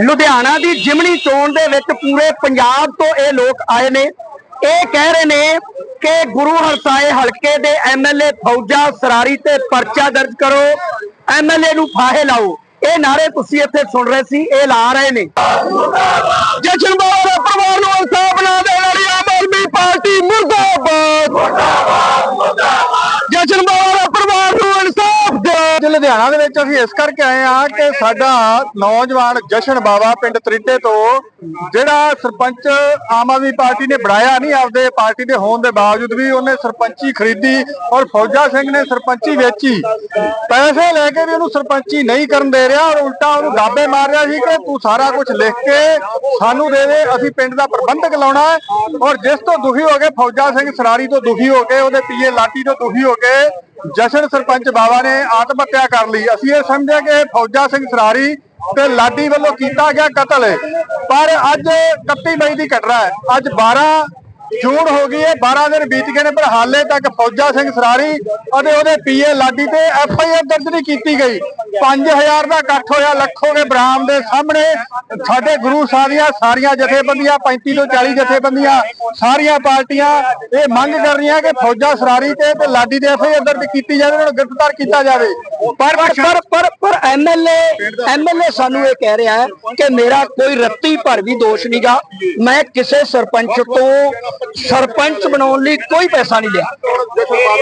ਲੁਧਿਆਣਾ ਦੀ ਜਿਮਣੀ ਚੋਣ ਦੇ ਵਿੱਚ ਪੂਰੇ ਪੰਜਾਬ ਤੋਂ ਇਹ ਲੋਕ ਆਏ ਨੇ। ਇਹ ਕਹਿ ਰਹੇ ਨੇ ਕਿ ਗੁਰੂ ਹਰਸਾਏ ਹਲਕੇ ਦੇ ਐਮਐਲਏ ਫੌਜਾ ਸਰਾਰੀ ਤੇ ਪਰਚਾ ਦਰਜ ਕਰੋ ਐਮਐਲਏ ਨੂੰ ਫਾਹੇ ਲਾਓ। ਇਹ ਨਾਰੇ ਤੁਸੀਂ ਇੱਥੇ ਸੁਣ ਰਹੇ ਸੀ, ਇਹ ਲਾ ਰਹੇ ਨੇ। ਜਸ਼ਨ ਬਾਬਾ ਦੇ ਪਰਿਵਾਰ ਨੂੰ ਇਨਸਾਫ ਨਾ ਦੇਣ ਵਾਲੀ ਆਮ ਆਦਮੀ ਪਾਰਟੀ ਮੁਰਦਾਬਾਦ ਜਸ਼ਨ ਬਾਬਾ ਦੇ ਪਰਿਵਾਰ ਨੂੰ ਇਨਸਾਫ ਦਿਓ ਅੱਜ ਲੁਧਿਆਣਾ ਦੇ ਵਿੱਚ ਅਸੀਂ ਇਸ ਕਰਕੇ ਆਏ ਆ ਕਿ ਸਾਡਾ ਨੌਜਵਾਨ ਜਸ਼ਨ ਬਾਵਾ ਪਿੰਡ ਤਰੀਟੇ ਤੋਂ ਜਿਹੜਾ ਸਰਪੰਚ ਆਮ ਆਦਮੀ ਪਾਰਟੀ ਨੇ ਬਣਾਇਆ ਨਹੀਂ, ਆਪਦੇ ਪਾਰਟੀ ਦੇ ਹੋਣ ਦੇ ਬਾਵਜੂਦ ਵੀ ਉਹਨੇ ਸਰਪੰਚੀ ਖਰੀਦੀ ਔਰ ਫੌਜਾ ਸਿੰਘ ਨੇ ਸਰਪੰਚੀ ਵੇਚੀ। ਪੈਸੇ ਲੈ ਕੇ ਵੀ ਉਹਨੂੰ ਸਰਪੰਚੀ ਨਹੀਂ ਕਰਨ ਦੇ ਰਿਹਾ ਔਰ ਉਲਟਾ ਉਹਨੂੰ ਗਾਬੇ ਮਾਰ ਰਿਹਾ ਸੀ ਕਿ ਤੂੰ ਸਾਰਾ ਕੁਝ ਲਿਖ ਕੇ ਸਾਨੂੰ ਦੇ ਦੇ, ਅਸੀਂ ਪਿੰਡ ਦਾ ਪ੍ਰਬੰਧਕ ਲਾਉਣਾ ਔਰ ਜਿਸ ਤੋਂ ਦੁਖੀ ਹੋ ਕੇ ਫੌਜਾ ਸਿੰਘ ਸਰਾਰੀ ਤੋਂ ਦੁਖੀ ਹੋ ਕੇ, ਉਹਦੇ ਪੀਏ ਲਾਟੀ ਤੋਂ ਦੁਖੀ ਹੋ ਕੇ ਜਸ਼ਨ ਸਰਪੰਚ ਬਾਵਾ ਨੇ ਆਤਮ ਹੱਤਿਆ ਕਰ ਲਈ। ਅਸੀਂ ਇਹ ਸਮਝਿਆ ਕਿ ਫੌਜਾ ਸਿੰਘ ਸਰਾਰੀ ਤੇ ਲਾਡੀ ਵੱਲੋਂ ਕੀਤਾ ਗਿਆ ਕਤਲ। ਪਰ ਅੱਜ 31 ਮਈ ਦੀ ਘਟਨਾ ਹੈ। ਅੱਜ 12 ਜੂਨ ਹੋ ਗਈ ਹੈ 12 ਦਿਨ ਬੀਤ ਗਏ ਨੇ, ਪਰ ਹਾਲੇ ਤੱਕ ਫੌਜਾ ਸਿੰਘ ਸਰਾਰੀ ਅਤੇ ਉਹਦੇ ਪੀਏ ਲਾਡੀ ਤੇ ਐਫ ਆਈ ਆਰ ਦਰਜ ਨਹੀਂ ਕੀਤੀ ਗਈ। 5000 ਦਾ ਇਕੱਠ ਹੋਇਆ, ਲੱਖੋ ਦੇ ਬਰਾਮ ਦੇ ਸਾਹਮਣੇ ਸਾਡੇ ਗੁਰੂ ਸਾਹਿਬ ਦੀਆਂ ਸਾਰੀਆਂ ਜਥੇਬੰਦੀਆਂ 35 ਤੋਂ 40 ਜਥੇਬੰਦੀਆਂ, ਸਾਰੀਆਂ ਪਾਰਟੀਆਂ ਇਹ ਮੰਗ ਕਰ ਰਹੀਆਂ ਕਿ ਫੌਜਾ ਸਰਾਰੀ ਤੇ ਤੇ ਲਾਡੀ ਦੇ ਐਫ ਆਈ ਆਰ ਦਰਜ ਕੀਤੀ ਜਾਵੇ, ਉਹਨਾਂ ਨੂੰ ਗ੍ਰਿਫਤਾਰ ਕੀਤਾ ਜਾਵੇ। ਪਰ ਪਰ ਪਰ ਪਰ ਐਮਐਲਏ ਐਮਐਲਏ ਸਾਨੂੰ ਇਹ ਕਹਿ ਰਿਹਾ ਹੈ ਕਿ ਮੇਰਾ ਕੋਈ ਰੱਤੀ ਭਰ ਵੀ ਦੋਸ਼ ਨਹੀਂਗਾ ਮੈਂ ਕਿਸੇ ਸਰਪੰਚ ਤੋਂ ਸਰਪੰਚ ਬਣਾਉਣ ਲਈ ਕੋਈ ਪੈਸਾ ਨਹੀਂ ਲਿਆ।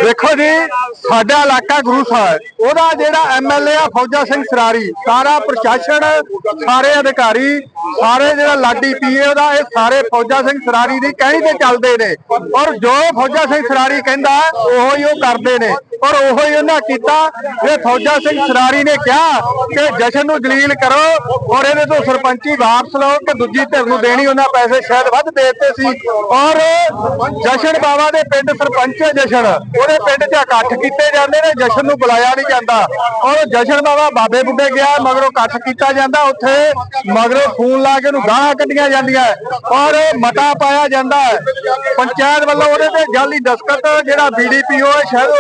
ਦੇਖੋ ਜੀ, ਸਾਡਾ ਇਲਾਕਾ ਗੁਰੂ ਸਾਹਿਬ, ਉਹਦਾ ਜਿਹੜਾ ਐਮਐਲਏ ਆ ਫੌਜਾ ਸਿੰਘ ਸਰਾਰੀ, ਸਾਰਾ ਪ੍ਰਸ਼ਾਸਨ, ਸਾਰੇ ਅਧਿਕਾਰੀ, ਸਾਰੇ ਜਿਹੜਾ ਲਾਡੀ ਪੀਏ ਉਹਦਾ, ਇਹ ਸਾਰੇ ਫੌਜਾ ਸਿੰਘ ਸਰਾਰੀ ਦੀ ਕਹਿਣੀ ਤੇ ਚੱਲਦੇ ਨੇ। ਔਰ ਜੋ ਫੌਜਾ ਸਿੰਘ ਸਰਾਰੀ ਕਹਿੰਦਾ, ਉਹੋ ਹੀ ਉਹ ਕਰਦੇ ਨੇ। ਔਰ ਉਹੋ ਹੀ ਉਹਨਾਂ ਕੀਤਾ ਇਹ ਫੌਜਾ ਸਿੰਘ ਸਰਾਰੀ ਨੇ ਕਿਹਾ ਕਿ ਜਸ਼ਨ ਨੂੰ ਜਲੀਲ ਕਰੋ ਔਰ ਇਹਦੇ ਤੋਂ ਸਰਪੰਚੀ ਵਾਪਸ ਲਓ ਕਿ ਦੂਜੀ ਧਿਰ ਨੂੰ ਦੇਣੀ, ਉਹਨਾਂ ਪੈਸੇ ਸ਼ਾਇਦ ਵੱਧ ਦੇ ਦਿੱਤੇ ਸੀ। ਔਰ ਜਸ਼ਨ ਬਾਵਾ ਦੇ ਪਿੰਡ ਸਰਪੰਚ ਹੈ ਜਸ਼ਨ, ਉਹਦੇ ਪਿੰਡ 'ਚ ਇਕੱਠ ਕੀਤੇ ਜਾਂਦੇ ਨੇ, ਜਸ਼ਨ ਨੂੰ ਬੁਲਾਇਆ ਨਹੀਂ ਜਾਂਦਾ। ਔਰ ਜਸ਼ਨ ਬਾਵਾ ਬਾਬੇ ਬੁੱਢੇ ਗਿਆ, ਮਗਰੋਂ ਇਕੱਠ ਕੀਤਾ ਜਾਂਦਾ, ਉੱਥੇ ਮਗਰੋਂ ਫੋਨ ਲਾ ਕੇ ਉਹਨੂੰ ਗਾਲਾਂ ਕੱਢੀਆਂ ਜਾਂਦੀਆਂ। ਔਰ ਮਤਾ ਪਾਇਆ ਜਾਂਦਾ ਪੰਚਾਇਤ ਵੱਲੋਂ ਉਹਦੇ ਤੇ ਜਾਲੀ ਦਸਖਤ ਜਿਹੜਾ ਬੀਡੀਪੀਓ ਹੈ, ਸ਼ਾਇਦ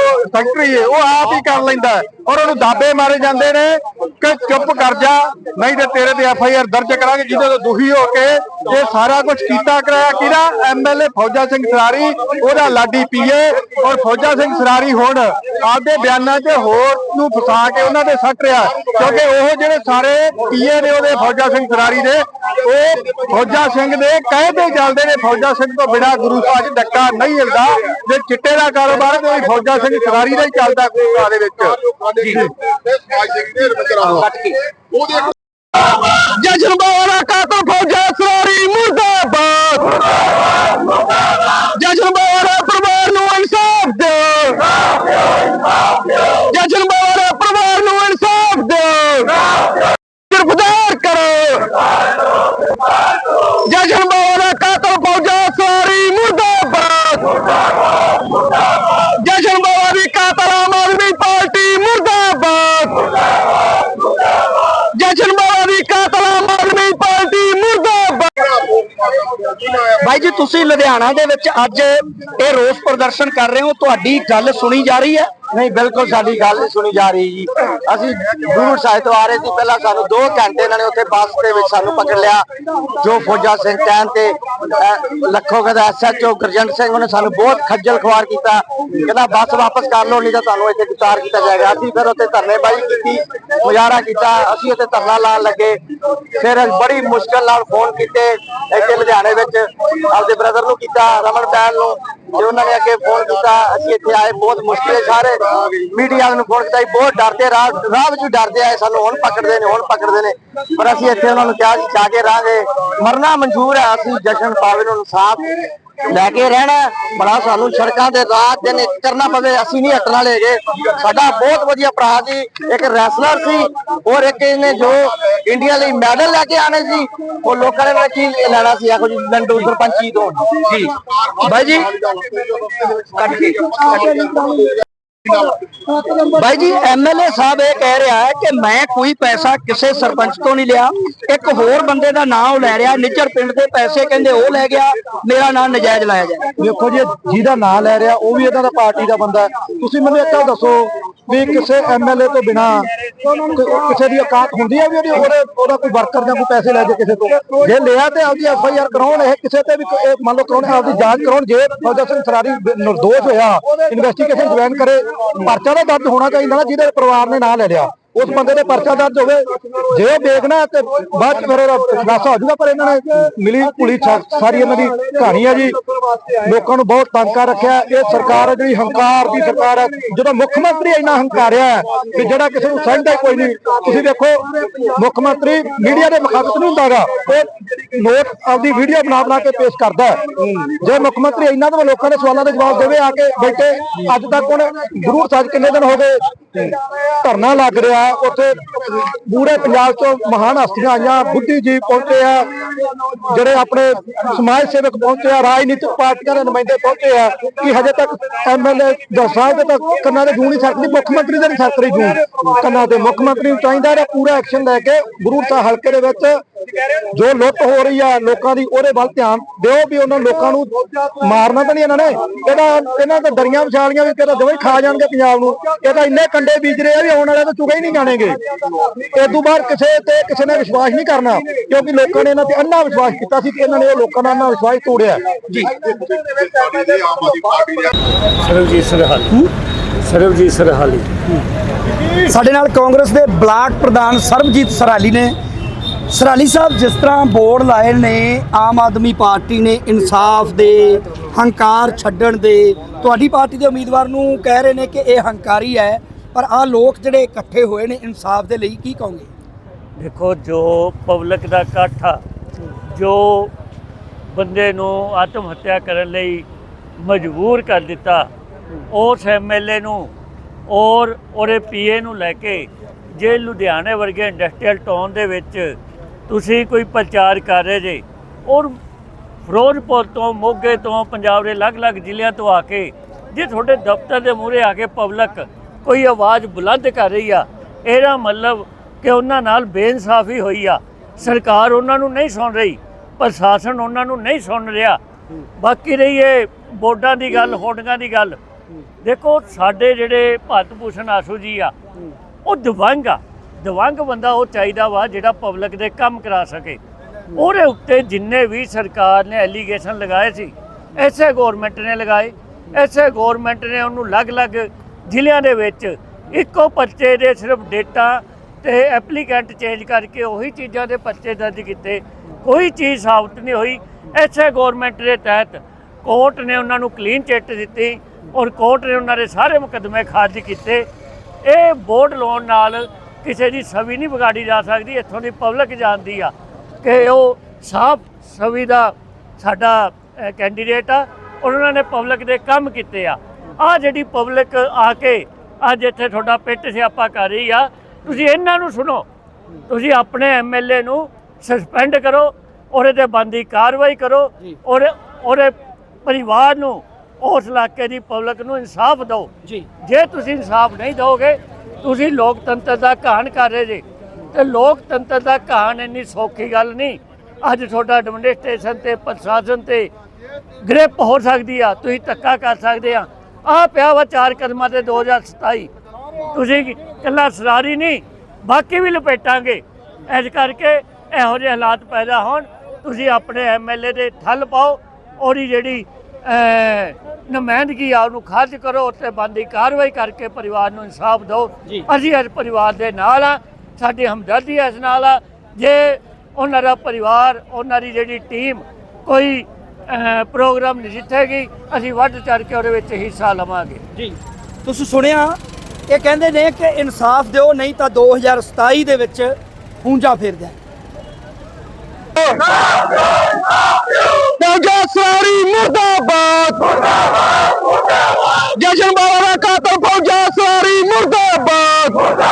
ਉਹ ਹੈ, ਉਹ ਆਪ ਹੀ ਕਰ ਲੈਂਦਾ ਔਰ ਉਹਨੂੰ ਦਾਬੇ ਮਾਰੇ ਜਾਂਦੇ ਨੇ ਕਿ ਚੁੱਪ ਕਰ ਜਾ, ਨਹੀਂ ਤੇ ਤੇਰੇ ਤੇ ਐਫ ਆਈ ਆਰ ਦਰਜ ਕਰਾਂਗੇ, ਜਿਹਦੇ ਤੋਂ ਦੁਖੀ ਹੋ ਕੇ ਇਹ ਸਾਰਾ ਕੁਝ ਕੀਤਾ, ਕਰਾਇਆ ਕਿਹਦਾ? ਐਮਐਲਏ ਫੌਜਾ ਸਿੰਘ ਸਰਾਰੀ, ਉਹਦਾ ਲਾਡੀ ਪੀਏ। ਔਰ ਫੌਜਾ ਸਿੰਘ ਸਰਾਰੀ ਹੁਣ ਆਪਦੇ ਬਿਆਨਾਂ 'ਚ ਹੋਰ ਨੂੰ ਫਸਾ ਕੇ ਉਹਨਾਂ ਦੇ ਸੱਟ ਰਿਹਾ ਕਿਉਂਕਿ ਉਹ ਜਿਹੜੇ ਸਾਰੇ ਪੀਏ ਨੇ ਉਹਦੇ ਫੌਜਾ ਸਿੰਘ ਸਰਾਰੀ ਦੇ, ਉਹ ਫੌਜਾ ਸਿੰਘ ਦੇ ਕਹੇ ਤੇ ਚੱਲਦੇ ਨੇ, ਫੌਜਾ ਸਿੰਘ ਤੋਂ ਬਿਨਾ ਗੁਰੂ ਸਾਹਿਬ 'ਚ ਡੱਕਾ ਨਹੀਂ ਹਿਲਦਾ ਜੇ ਚਿੱਟੇ ਦਾ ਕਾਰੋਬਾਰ ਹੈ, ਤੇ ਉਹ ਫੌਜਾ ਸਿੰਘ ਸਰਾਰੀ ਦਾ ਹੀ ਚੱਲਦਾ ਸਾਹਿਬ ਦੇ ਵਿੱਚ। ਜੀ। ਜਸ਼ਨ ਦਾ ਕਾਤਲ ਫੌਜਾ ਸਰਾਰੀ ਮੁਰਦਾਬਾਦ। ਜਸ਼ਨ ਦੇ ਪਰਿਵਾਰ ਨੂੰ ਇਨਸਾਫ ਦਿਓ ਜਸ਼ਨ ਬਾਬਾ ਦੇ ਪਰਿਵਾਰ ਨੂੰ ਇਨਸਾਫ ਦਿਓ ਗ੍ਰਿਫਤਾਰ ਕਰੋ ਜਸ਼ਨ ਬਾਬਾ ਦਾ ਕਾਤਲ ਫੌਜਾ ਸਰਾਰੀ ਮੁਰਦਾਬਾਦ ਜਸ਼ਨ ਬਾਬਾ ਦੀ ਕਾਤਲ ਆਮ ਆਦਮੀ ਪਾਰਟੀ ਮੁਰਦਾਬਾਦ ਜਸ਼ਨ ਬਾਬਾ ਦੀ ਕਾਤਲ ਆਮ ਆਦਮੀ ਪਾਰਟੀ ਮੁਰਦਾਬਾਦ ਭਾਈ ਜੀ ਤੁਸੀਂ ਲੁਧਿਆਣਾ ਦੇ ਵਿੱਚ ਅੱਜ ਇਹ ਰੋਸ ਪ੍ਰਦਰਸ਼ਨ ਕਰ ਰਹੇ ਹੋ, ਤੁਹਾਡੀ ਗੱਲ ਸੁਣੀ ਜਾ ਰਹੀ ਹੈ। ਨਹੀਂ ਬਿਲਕੁਲ ਸਾਡੀ ਗੱਲ ਨਹੀਂ ਸੁਣੀ ਜਾ ਰਹੀ ਜੀ। ਅਸੀਂ ਗੁਰੂ ਸਾਹਿਬ ਤੋਂ ਆ ਰਹੇ ਸੀ ਪਹਿਲਾਂ ਸਾਨੂੰ 2 ਘੰਟੇ ਇਹਨਾਂ ਨੇ ਉੱਥੇ ਬੱਸ ਦੇ ਵਿੱਚ ਸਾਨੂੰ ਪਕੜ ਲਿਆ ਜੋ ਫੌਜਾ ਸਿੰਘ ਕਹਿਣ ਤੇ ਅਹ, ਐਸਐਚਓ ਗੁਰਜੰਟ ਸਿੰਘ ਉਹਨੇ ਸਾਨੂੰ ਬਹੁਤ ਖੱਜਲ ਖੁਆਰ ਕੀਤਾ। ਕਹਿੰਦਾ ਬੱਸ ਵਾਪਸ ਕਰ ਲਓ ਨਹੀਂ ਤਾਂ ਤੁਹਾਨੂੰ ਇੱਥੇ ਗ੍ਰਿਫਤਾਰ ਕੀਤਾ ਜਾਏਗਾ। ਅਸੀਂ ਫਿਰ ਉੱਥੇ ਧਰਨੇਬਾਜ਼ੀ ਕੀਤੀ ਮੁਜ਼ਾਹਰਾ ਕੀਤਾ ਅਸੀਂ ਉੱਥੇ ਧਰਨਾ ਲਾਉਣ ਲੱਗੇ। ਫਿਰ ਬੜੀ ਮੁਸ਼ਕਲ ਨਾਲ ਫੋਨ ਕੀਤੇ ਇੱਥੇ ਲੁਧਿਆਣੇ ਵਿੱਚ ਆਪਦੇ ਬ੍ਰਦਰ ਨੂੰ ਕੀਤਾ ਰਮਨ ਬੈਲ ਨੂੰ ਤੇ ਉਹਨਾਂ ਨੇ ਅੱਗੇ ਫੋਨ ਕੀਤਾ ਅਸੀਂ ਇੱਥੇ ਆਏ ਬਹੁਤ ਮੁਸ਼ਕਿਲ ਸਾਰੇ। ਮੀਡੀਆ ਨੂੰ ਫੋਨ ਕੀਤਾ ਜੀ, ਬਹੁਤ ਡਰਦੇ ਰਾਹ ਰਾਹ ਵਿੱਚ ਡਰਦੇ ਆਏ ਸਾਨੂੰ ਹੁਣ ਪਕੜਦੇ ਨੇ ਹੁਣ ਪਕੜਦੇ ਨੇ। ਪਰ ਅਸੀਂ ਇੱਥੇ ਉਹਨਾਂ ਨੂੰ ਕਿਹਾ ਜੀ ਜਾ ਕੇ ਰਾਂਗੇ ਮਰਨਾ ਮਨਜ਼ੂਰ ਹੈ ਅਸੀਂ ਜਸ਼ਨ ਪਾਵੇ ਨੂੰ ਇਨਸਾਫ ਲੈ ਕੇ ਰਹਿਣਾ ਬੜਾ ਸਾਨੂੰ ਸੜਕਾਂ ਤੇ ਰਾਤ ਦਿਨ ਕਰਨਾ ਪਵੇ ਅਸੀਂ ਨਹੀਂ ਹਟਣ ਵਾਲੇ ਹੈਗੇ। ਸਾਡਾ ਬਹੁਤ ਵਧੀਆ ਭਰਾ ਸੀ ਇੱਕ ਰੈਸਲਰ ਸੀ ਔਰ ਇੱਕ ਇਹਨੇ ਜੋ ਇੰਡੀਆ ਲਈ ਮੈਡਲ ਲੈ ਕੇ ਆਣੇ ਸੀ ਉਹ ਲੋਕਾਂ ਨੇ ਨਾਲ ਕੀ ਲੈਣਾ ਸੀ? ਇਹੋ ਜੀ ਲੰਡੂ ਸਰਪੰਚੀ ਤੋਂ। ਜੀ। ਭਾਈ ਜੀ। ਕੱਟ ਕੇ। ਬਾਈ ਜੀ ਐਮਐਲਏ ਸਾਹਿਬ ਇਹ ਕਹਿ ਰਿਹਾ ਹੈ ਕਿ ਮੈਂ ਕੋਈ ਪੈਸਾ ਕਿਸੇ ਸਰਪੰਚ ਤੋਂ ਨਹੀਂ ਲਿਆ। ਇੱਕ ਹੋਰ ਬੰਦੇ ਦਾ ਨਾਮ ਉਹ ਲੈ ਰਿਹਾ, ਨਿੱਜਰ ਪਿੰਡ ਦੇ ਪੈਸੇ ਕਹਿੰਦੇ ਉਹ ਲੈ ਗਿਆ, ਮੇਰਾ ਨਾਮ ਨਜਾਇਜ਼ ਲਾਇਆ ਜਾਏ ਦੇਖੋ ਜੀ, ਜਿਹਦਾ ਨਾਂ ਲੈ ਰਿਹਾ, ਉਹ ਵੀ ਇਹਨਾਂ ਦਾ ਪਾਰਟੀ ਦਾ ਬੰਦਾ ਤੁਸੀਂ ਮੈਨੂੰ ਇੱਕ ਗੱਲ ਦੱਸੋ ਵੀ ਕਿਸੇ ਐਮਐਲਏ ਤੋਂ ਬਿਨਾ ਕਿਸੇ ਦੀ ਔਕਾਤ ਹੁੰਦੀ ਹੈ ਵੀ ਉਹਦੇ ਉਹਦਾ ਕੋਈ ਵਰਕਰ ਜਾਂ ਕੋਈ ਪੈਸੇ ਲੈ ਜੇ ਕਿਸੇ ਤੋਂ? ਜੇ ਲਿਆ ਤੇ ਆਪਦੀ ਐਫ ਆਈ ਆਰ ਕਰਾਉਣ, ਇਹ ਕਿਸੇ ਤੇ ਵੀ ਮੰਨ ਲਓ ਕਰਾਉਣ, ਆਪਦੀ ਜਾਂਚ ਕਰਾਉਣ, ਜੇ ਫੌਜਾ ਸਿੰਘ ਸਰਾਰੀ ਨਿਰਦੋਸ਼ ਹੋਇਆ ਇਨਵੈਸਟੀਗੇਸ਼ਨ ਜੁਆਇਨ ਕਰੇ ਪਰਚਾ ਤਾਂ ਦਰਜ ਹੋਣਾ ਚਾਹੀਦਾ ਨਾ ਜਿਹਦੇ ਪਰਿਵਾਰ ਨੇ ਨਾਂ ਲੈ ਲਿਆ। ਉਸ ਬੰਦੇ ਦੇ ਪਰਚਾ ਦਰਜ ਹੋਵੇ, ਜੇ ਉਹ ਦੇਖਣਾ ਤੇ ਬਾਅਦ ਚ ਫਿਰ ਖੁਲਾਸਾ ਹੋ ਜਾਊਗਾ, ਪਰ ਇਹਨਾਂ ਨੇ ਮਿਲੀ ਪੁਲੀ ਸਾਰੀ ਇਹਨਾਂ ਦੀ ਕਹਾਣੀ ਹੈ ਜੀ। ਲੋਕਾਂ ਨੂੰ ਬਹੁਤ ਤੰਗ ਕਰ ਰੱਖਿਆ ਇਹ ਸਰਕਾਰ ਹੈ ਜਿਹੜੀ ਹੰਕਾਰ ਦੀ ਸਰਕਾਰ ਹੈ। ਜਦੋਂ ਮੁੱਖ ਮੰਤਰੀ ਇੰਨਾ ਹੰਕਾਰਿਆ ਕਿ ਜਿਹੜਾ ਕਿਸੇ ਨੂੰ ਸਮਝਦਾ ਕੋਈ ਨਹੀਂ। ਤੁਸੀਂ ਦੇਖੋ ਮੁੱਖ ਮੰਤਰੀ ਮੀਡੀਆ ਦੇ ਮੁਖਾਤਬ ਨਹੀਂ ਹੁੰਦਾਗਾ ਉਹ ਨੋਟ ਆਪਦੀ ਵੀਡੀਓ ਬਣਾ ਬਣਾ ਕੇ ਪੇਸ਼ ਕਰਦਾ ਜੇ ਮੁੱਖ ਮੰਤਰੀ ਇੰਨਾ ਤਾਂ ਲੋਕਾਂ ਦੇ ਸਵਾਲਾਂ ਦੇ ਜਵਾਬ ਦੇਵੇ ਆ ਕੇ ਬੈਠੇ, ਅੱਜ ਤੱਕ ਹੁਣ ਗੁਰੂ ਸਾਹਿਬ ਕਿੰਨੇ ਦਿਨ ਹੋ ਗਏ ਧਰਨਾ ਲੱਗ ਰਿਹਾ ਉੱਥੇ ਪੂਰੇ ਪੰਜਾਬ ਤੋਂ ਮਹਾਨ ਹਸਤੀਆਂ ਆਈਆਂ ਬੁੱਧੀਜੀਵ ਪਹੁੰਚੇ ਆ, ਜਿਹੜੇ ਆਪਣੇ ਸਮਾਜ ਸੇਵਕ ਪਹੁੰਚੇ ਆ, ਰਾਜਨੀਤਿਕ ਪਾਰਟੀਆਂ ਦੇ ਨੁਮਾਇੰਦੇ ਪਹੁੰਚੇ ਆ, ਕਿ ਹਜੇ ਤੱਕ ਐਮਐਲਏ ਦਸਾਂ ਦੇ ਤੱਕ ਕੰਨਾਂ ਦੇ ਜੂੰ ਨਹੀਂ ਸਰਕਦੀ ਮੁੱਖ ਮੰਤਰੀ ਦੇ ਨਹੀਂ ਸਰਕਦੀ ਜੂੰ। ਕੰਨਾਂ ਦੇ ਮੁੱਖ ਮੰਤਰੀ ਨੂੰ ਚਾਹੀਦਾ ਹੈ ਪੂਰਾ ਐਕਸ਼ਨ ਲੈ ਕੇ ਗੁਰੂ ਸਾਹਿਬ ਹਲਕੇ ਦੇ ਵਿੱਚ ਜੋ ਲੁੱਟ ਹੋ ਰਹੀ ਆ ਲੋਕਾਂ ਦੀ ਉਹਦੇ ਵੱਲ ਧਿਆਨ ਦਿਓ ਵੀ ਉਹਨਾਂ ਲੋਕਾਂ ਨੂੰ ਮਾਰਨਾ ਤਾਂ ਨਹੀਂ ਇਹਨਾਂ ਨੇ। ਇਹਦਾ ਇਹਨਾਂ ਤਾਂ ਦਰੀਆਂ ਵਿਛਾਲੀਆਂ ਵੀ ਕਿਹਦਾ ਦੋਵੇਂ ਖਾ ਜਾਣਗੇ ਪੰਜਾਬ ਨੂੰ। ਇਹ ਤਾਂ ਇੰਨੇ ਕੰਡੇ ਬੀਜ ਰਹੇ ਆ ਵੀ ਆਉਣ ਵਾਲੇ ਤਾਂ ਚੁਗੇ ਹੀ ਨਹੀਂ ਜਾਣਗੇ। ਇਸ ਤੋਂ ਬਾਅਦ ਕਿਸੇ ਤੇ ਕਿਸੇ ਨੇ ਵਿਸ਼ਵਾਸ ਨਹੀਂ ਕਰਨਾ ਕਿਉਂਕਿ ਲੋਕਾਂ ਨੇ ਇਹਨਾਂ ਤੇ ਅੰਨਾ ਵਿਸ਼ਵਾਸ ਕੀਤਾ ਸੀ ਕਿ ਇਹਨਾਂ ਨੇ ਉਹ ਲੋਕਾਂ ਦਾ ਅੰਨਾ ਵਿਸ਼ਵਾਸ ਤੋੜਿਆ। ਜੀ। ਸਰਵਜੀਤ ਸਰਹਾਲੀ। ਸਰਵਜੀਤ ਸਰਹਾਲੀ। ਸਾਡੇ ਨਾਲ ਕਾਂਗਰਸ ਦੇ ਬਲਾਕ ਪ੍ਰਧਾਨ ਸਰਬਜੀਤ ਸਰਾਲੀ ਨੇ ਸਰਾਲੀ ਸਾਹਿਬ, ਜਿਸ ਤਰ੍ਹਾਂ ਬੋਰਡ ਲਾਏ ਨੇ, ਆਮ ਆਦਮੀ ਪਾਰਟੀ ਨੇ ਇਨਸਾਫ ਦੇ, ਹੰਕਾਰ ਛੱਡਣ ਦੇ, ਤੁਹਾਡੀ ਪਾਰਟੀ ਦੇ ਉਮੀਦਵਾਰ ਨੂੰ ਕਹਿ ਰਹੇ ਨੇ ਕਿ ਇਹ ਹੰਕਾਰੀ ਹੈ, ਪਰ ਆ ਲੋਕ ਜਿਹੜੇ ਇਕੱਠੇ ਹੋਏ ਨੇ ਇਨਸਾਫ ਦੇ ਲਈ ਕੀ ਕਹੋਗੇ? ਦੇਖੋ, ਜੋ ਪਬਲਿਕ ਦਾ ਇਕੱਠ ਆ, ਜੋ ਬੰਦੇ ਨੂੰ ਆਤਮ ਹੱਤਿਆ ਕਰਨ ਲਈ ਮਜਬੂਰ ਕਰ ਦਿੱਤਾ, ਉਸ ਐਮਐਲਏ ਨੂੰ ਔਰ ਉਹਦੇ ਪੀਏ ਨੂੰ ਲੈ ਕੇ, ਜੇ ਲੁਧਿਆਣੇ ਵਰਗੇ ਇੰਡਸਟਰੀਅਲ ਟਾਊਨ ਦੇ ਵਿੱਚ ਤੁਸੀਂ ਕੋਈ ਪ੍ਰਚਾਰ ਕਰ ਰਹੇ ਜੇ, ਔਰ ਫਿਰੋਜ਼ਪੁਰ ਤੋਂ ਮੋਗੇ ਤੋਂ ਪੰਜਾਬ ਦੇ ਅਲੱਗ-ਅਲੱਗ ਜ਼ਿਲ੍ਹਿਆਂ ਤੋਂ ਆ ਕੇ, ਜੇ ਤੁਹਾਡੇ ਦਫ਼ਤਰ ਦੇ ਮੂਹਰੇ ਆ ਕੇ ਪਬਲਿਕ ਕੋਈ ਆਵਾਜ਼ ਬੁਲੰਦ ਕਰ ਰਹੀ ਆ, ਇਹਦਾ ਮਤਲਬ ਕਿ ਉਹਨਾਂ ਨਾਲ ਬੇਇਨਸਾਫੀ ਹੋਈ ਆ। ਸਰਕਾਰ ਉਹਨਾਂ ਨੂੰ ਨਹੀਂ ਸੁਣ ਰਹੀ, ਪ੍ਰਸ਼ਾਸਨ ਉਹਨਾਂ ਨੂੰ ਨਹੀਂ ਸੁਣ ਰਿਹਾ। ਬਾਕੀ ਰਹੀ ਇਹ ਬੋਰਡਾਂ ਦੀ ਗੱਲ ਹੋਰਡਿੰਗਾਂ ਦੀ ਗੱਲ। ਦੇਖੋ, ਸਾਡੇ ਜਿਹੜੇ ਭਾਰਤ ਭੂਸ਼ਣ ਆਸ਼ੂ ਜੀ ਆ, ਉਹ ਦਿਵੰਗ ਆ। ਦਿਵੰਗ ਬੰਦਾ ਉਹ ਚਾਹੀਦਾ ਵਾ ਜਿਹੜਾ ਪਬਲਿਕ ਦੇ ਕੰਮ ਕਰਾ ਸਕੇ। ਉਹਦੇ ਉੱਤੇ ਜਿੰਨੇ ਵੀ ਸਰਕਾਰ ਨੇ ਐਲੀਗੇਸ਼ਨ ਲਗਾਏ ਸੀ, ਐਸੇ ਗਵਰਨਮੈਂਟ ਨੇ ਲਗਾਏ। ਐਸੇ ਗਵਰਨਮੈਂਟ ਨੇ ਉਹਨੂੰ ਅਲੱਗ-ਅਲੱਗ ਜ਼ਿਲ੍ਹਿਆਂ ਦੇ ਵਿੱਚ ਇੱਕੋ ਪਰਚੇ ਦੇ ਸਿਰਫ ਡੇਟਾ ਤੇ ਐਪਲੀਕੈਂਟ ਚੇਂਜ ਕਰਕੇ ਉਹੀ ਚੀਜ਼ਾਂ ਦੇ ਪਰਚੇ ਦਰਜ ਕੀਤੇ। ਕੋਈ ਚੀਜ਼ ਸਾਬਤ ਨਹੀਂ ਹੋਈ। ਐਸੇ ਗਵਰਨਮੈਂਟ ਦੇ ਤਹਿਤ ਕੋਰਟ ਨੇ ਉਹਨਾਂ ਨੂੰ ਕਲੀਨ ਚਿੱਟ ਦਿੱਤੀ ਔਰ ਕੋਰਟ ਨੇ ਉਹਨਾਂ ਦੇ ਸਾਰੇ ਮੁਕੱਦਮੇ ਖਾਰਜ ਕੀਤੇ। ਇਹ ਬੋਰਡ ਲਾਉਣ ਨਾਲ ਕਿਸੇ ਦੀ ਛਵੀ ਨਹੀਂ ਵਿਗਾੜੀ ਜਾ ਸਕਦੀ ਇੱਥੋਂ ਦੀ ਪਬਲਿਕ ਜਾਣਦੀ ਆ ਕਿ ਉਹ ਸਾਫ਼ ਛਵੀ ਦਾ ਸਾਡਾ ਕੈਂਡੀਡੇਟ ਆ ਉਹਨਾਂ ਨੇ ਪਬਲਿਕ ਦੇ ਕੰਮ ਕੀਤੇ ਆ। ਆ ਜਿਹੜੀ ਪਬਲਿਕ ਆ ਕੇ ਅੱਜ ਇੱਥੇ ਤੁਹਾਡਾ ਪਿੱਟ ਸਿਆਪਾ ਕਰ ਰਹੀ ਆ ਤੁਸੀਂ ਇਹਨਾਂ ਨੂੰ ਸੁਣੋ। ਤੁਸੀਂ ਆਪਣੇ ਐਮਐਲਏ ਨੂੰ ਸਸਪੈਂਡ ਕਰੋ ਉਹਦੇ ਤੇ ਬੰਦੀ ਕਾਰਵਾਈ ਕਰੋ ਔਰ ਉਹਦੇ ਪਰਿਵਾਰ ਨੂੰ ਉਸ ਇਲਾਕੇ ਦੀ ਪਬਲਿਕ ਨੂੰ ਇਨਸਾਫ ਦਿਓ। ਜੀ। ਜੇ ਤੁਸੀਂ ਇਨਸਾਫ ਨਹੀਂ ਦਿਓਗੇ ਤੁਸੀਂ ਲੋਕਤੰਤਰ ਦਾ ਘਾਣ ਕਰ ਰਹੇ ਜੇ, ਤੇ ਲੋਕਤੰਤਰ ਦਾ ਘਾਣ ਇੰਨੀ ਸੌਖੀ ਗੱਲ ਨਹੀਂ। ਅੱਜ ਤੁਹਾਡਾ ਐਡਮਿਨਿਸਟ੍ਰੇਸ਼ਨ ਤੇ, ਪ੍ਰਸ਼ਾਸਨ ਤੇ ਗ੍ਰਿਪ ਹੋ ਸਕਦੀ ਆ, ਤੁਸੀਂ ਧੱਕਾ ਕਰ ਸਕਦੇ ਆ। ਆ ਪਿਆ ਵਾ ਚਾਰ ਕਦਮਾਂ ਤੇ 2027 ਤੁਸੀਂ ਇਕੱਲਾ ਸਰਾਰੀ ਨਹੀਂ, ਬਾਕੀ ਵੀ ਲਪੇਟਾਂਗੇ। ਇਸ ਕਰਕੇ ਇਹੋ ਜਿਹੇ ਹਾਲਾਤ ਪੈਦਾ ਹੋਣ। ਤੁਸੀਂ ਆਪਣੇ ਐਮਐਲਏ ਦੇ ਥੱਲ ਪਾਓ, ਉਹਦੀ ਜਿਹੜੀ ਨੁਮਾਇੰਦਗੀ ਆ ਉਹਨੂੰ ਖਾਰਜ ਕਰੋ ਉੱਤੇ ਬੰਦੀ ਕਾਰਵਾਈ ਕਰਕੇ ਪਰਿਵਾਰ ਨੂੰ ਇਨਸਾਫ ਦਿਓ। ਅਸੀਂ ਇਸ ਪਰਿਵਾਰ ਦੇ ਨਾਲ ਆ ਸਾਡੀ ਹਮਦਰਦੀ ਇਸ ਨਾਲ ਆ ਜੇ ਉਹਨਾਂ ਦਾ ਪਰਿਵਾਰ ਉਹਨਾਂ ਦੀ ਜਿਹੜੀ ਟੀਮ ਕੋਈ ਪ੍ਰੋਗਰਾਮ ਨਹੀਂ ਜਿੱਤੇਗੀ ਅਸੀਂ ਵੱਧ ਚੜ ਕੇ ਉਹਦੇ ਵਿੱਚ ਹਿੱਸਾ ਲਵਾਂਗੇ। ਜੀ। ਤੁਸੀਂ ਸੁਣਿਆ ਇਹ ਕਹਿੰਦੇ ਨੇ ਕਿ ਇਨਸਾਫ ਦਿਓ ਨਹੀਂ ਤਾਂ 2027 ਦੇ ਵਿੱਚ ਪੂੰਜਾ ਫੇਰ ਜਾ ਫੌਜਾ ਸਵਾਰੀ ਮੁਰਦਾਬਾਦ ਮੁਰਦਾਬਾਦ। ਜਸ਼ਨ ਬਾਬਾ ਦਾ ਕਾਤਲ ਫੌਜਾ ਸਵਾਰੀ ਮੁਰਦਾਬਾਦ।